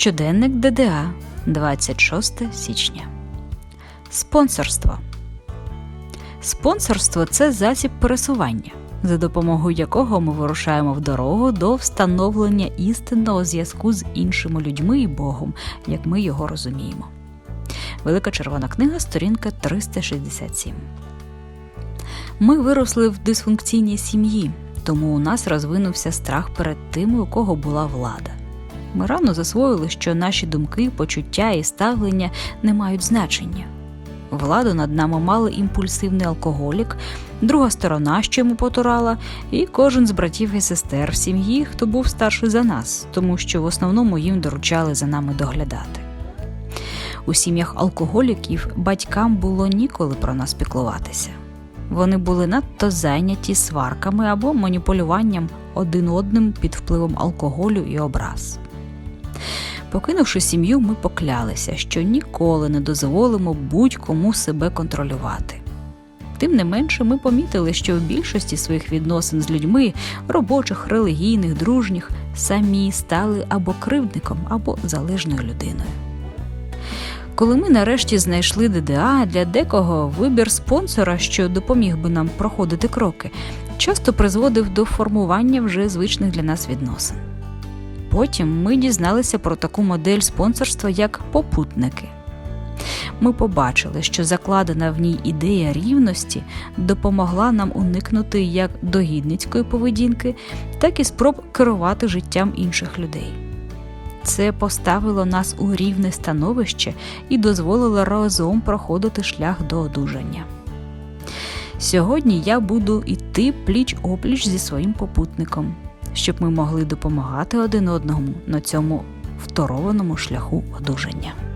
Щоденник ДДА 26 січня. Спонсорство. Спонсорство це засіб пересування, за допомогою якого ми вирушаємо в дорогу до встановлення істинного зв'язку з іншими людьми і Богом, як ми його розуміємо. Велика червона книга, сторінка 367. Ми виросли в дисфункційній сім'ї, тому у нас розвинувся страх перед тими, у кого була влада. Ми рано засвоїли, що наші думки, почуття і ставлення не мають значення. Владу над нами мали імпульсивний алкоголік, друга сторона, що йому потурала, і кожен з братів і сестер в сім'ї, хто був старший за нас, тому що в основному їм доручали за нами доглядати. У сім'ях алкоголіків батькам було ніколи про нас піклуватися. Вони були надто зайняті сварками або маніпулюванням один одним під впливом алкоголю і образ. Покинувши сім'ю, ми поклялися, що ніколи не дозволимо будь-кому себе контролювати. Тим не менше, ми помітили, що в більшості своїх відносин з людьми, робочих, релігійних, дружніх, самі стали або кривдником, або залежною людиною. Коли ми нарешті знайшли ДДА, для декого вибір спонсора, що допоміг би нам проходити кроки, часто призводив до формування вже звичних для нас відносин. Потім ми дізналися про таку модель спонсорства, як попутники. Ми побачили, що закладена в ній ідея рівності допомогла нам уникнути як догідницької поведінки, так і спроб керувати життям інших людей. Це поставило нас у рівне становище і дозволило разом проходити шлях до одужання. Сьогодні я буду йти пліч опліч зі своїм попутником, щоб ми могли допомагати один одному на цьому второваному шляху одужання.